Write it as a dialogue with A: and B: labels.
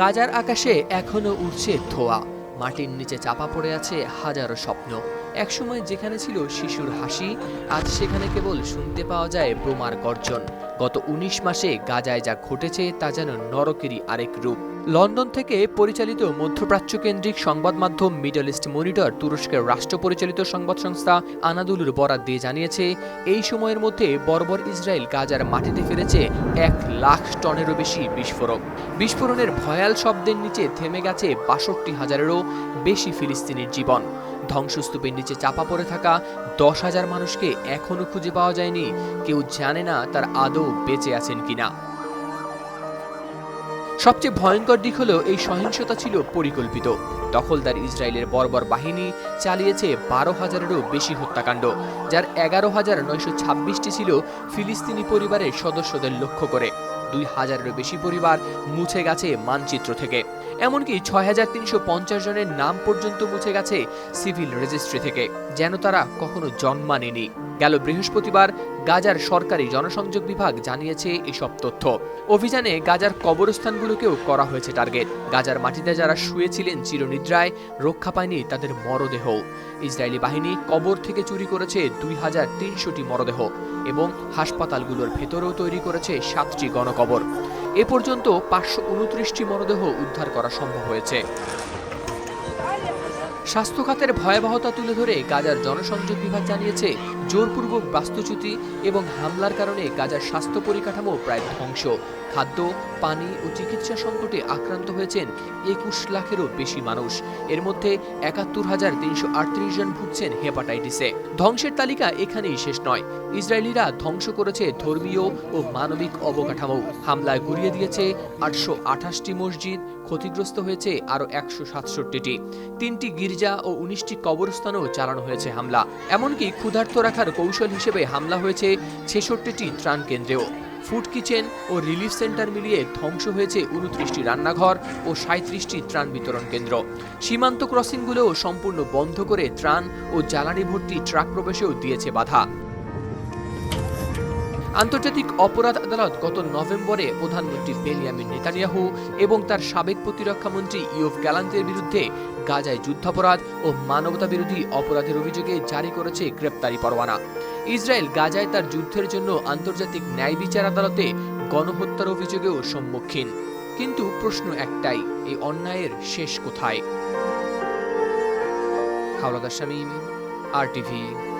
A: গাজার আকাশে এখনো উড়ছে ধোয়া মাটির নিচে চাপা পড়ে আছে হাজারো স্বপ্ন একসময় যেখানে ছিল শিশুর হাসি আজ সেখানে কেবল শুনতে পাওয়া যায় বোমার গর্জন গত ১৯ মাসে গাজায় যা ঘটেছে তা যেন নরকেরই আরেক রূপ লন্ডন থেকে পরিচালিত মধ্যপ্রাচ্য কেন্দ্রিক সংবাদ মাধ্যম মিডল ইস্ট মনিটর তুরস্কের রাষ্ট্র পরিচালিত সংবাদ সংস্থা আনাদুলুর বরাদ দিয়ে জানিয়েছে এই সময়ের মধ্যে বর্বর ইসরায়েল গাজার মাটিতে ফেলেছে এক লাখ টনেরও বেশি বিস্ফোরক বিস্ফোরণের ভয়াল শব্দের নিচে থেমে গেছে বাষট্টি হাজারেরও বেশি ফিলিস্তিনির জীবন ধ্বংসস্তূপের নিচে চাপা পড়ে থাকা দশ হাজার মানুষকে এখনো খুঁজে পাওয়া যায়নি কেউ জানে না তার আদৌ বেঁচে আছেন কিনা সবচেয়ে ভয়ঙ্কর দিক হলো এই সহিংসতা ছিল পরিকল্পিত দখলদার ইসরায়েলের বর্বর বাহিনী চালিয়েছে বারো হাজারেরও বেশি হত্যাকাণ্ড যার এগারো হাজার নয়শো ছাব্বিশটি ছিল ফিলিস্তিনি পরিবারের সদস্যদের লক্ষ্য করে দুই হাজারেরও বেশি পরিবার মুছে গেছে মানচিত্র থেকে এমনকি ছয় হাজার তিনশো পঞ্চাশ জনের নাম পর্যন্ত মুছে গেছে সিভিল রেজিস্ট্রি থেকে যেন তারা কখনো জন্মানেনি গেল বৃহস্পতিবার গাজার সরকারি জনসংযোগ বিভাগ জানিয়েছে এসব তথ্য অভিযানে গাজার কবরস্থানগুলোকেও করা হয়েছে টার্গেট গাজার মাটিতে যারা শুয়েছিলেন চিরনিদ্রায় রক্ষা পায়নি তাদের মরদেহ ইসরায়েলি বাহিনী কবর থেকে চুরি করেছে দুই হাজার তিনশোটি মরদেহ এবং হাসপাতালগুলোর ভেতরেও তৈরি করেছে সাতটি গণকবর এ পর্যন্ত পাঁচশো উনত্রিশটি মরদেহ উদ্ধার করা সম্ভব হয়েছে স্বাস্থ্য খাতের ভয়াবহতা তুলে ধরে গাজার জনসংযোগ বিভাগ জানিয়েছে জোরপূর্বক বাস্তুচ্যুতি এবং হামলার কারণে গাজার স্বাস্থ্য পরিকাঠামো প্রায় ধ্বংস খাদ্য পানি ও চিকিৎসা সংকটে আক্রান্ত হয়েছেন একুশ লাখেরও বেশি মানুষ এর মধ্যে একাত্তর হাজার তিনশো আটত্রিশ জন ভুগছেন হেপাটাইটিসে ধ্বংসের তালিকা এখানেই শেষ নয় ইসরায়েলিরা ধ্বংস করেছে ধর্মীয় ও মানবিক অবকাঠামো হামলায় গুড়িয়ে দিয়েছে আটশো আঠাশটি মসজিদ ক্ষতিগ্রস্ত হয়েছে আরও একশো সাতষট্টিটি তিনটি গির গির্জা ও উনিশটি কবরস্থানেও চালানো হয়েছে হামলা এমনকি ক্ষুধার্ত রাখার কৌশল হিসেবে হামলা হয়েছে ছেষট্টিটি ত্রাণ কেন্দ্রেও ফুড কিচেন ও রিলিফ সেন্টার মিলিয়ে ধ্বংস হয়েছে উনত্রিশটি রান্নাঘর ও সাঁত্রিশটি ত্রাণ বিতরণ কেন্দ্র সীমান্ত ক্রসিংগুলোও সম্পূর্ণ বন্ধ করে ত্রাণ ও জ্বালানি ভর্তি ট্রাক প্রবেশেও দিয়েছে বাধা আন্তর্জাতিক অপরাধ আদালত গত নভেম্বরে প্রধানমন্ত্রী বেলিয়ামিন নেতানিয়াহু এবং তার সাবেক প্রতিরক্ষামন্ত্রী ইউফ গ্যালান্তের বিরুদ্ধে গাজায় যুদ্ধাপরাধ ও মানবতা বিরোধী অপরাধের অভিযোগে জারি করেছে গ্রেপ্তারি পরোয়ানা ইসরায়েল গাজায় তার যুদ্ধের জন্য আন্তর্জাতিক ন্যায় বিচার আদালতে গণহত্যার অভিযোগেও সম্মুখীন কিন্তু প্রশ্ন একটাই এই অন্যায়ের শেষ কোথায় হাওলাদার শামীম আর টিভি